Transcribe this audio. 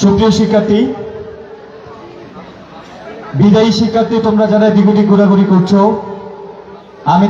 সুপ্রিয় শিক্ষার্থী বিদায়ী শিক্ষার্থী তোমরা যারা দিগুটি ঘোরাঘুরি করছ আমি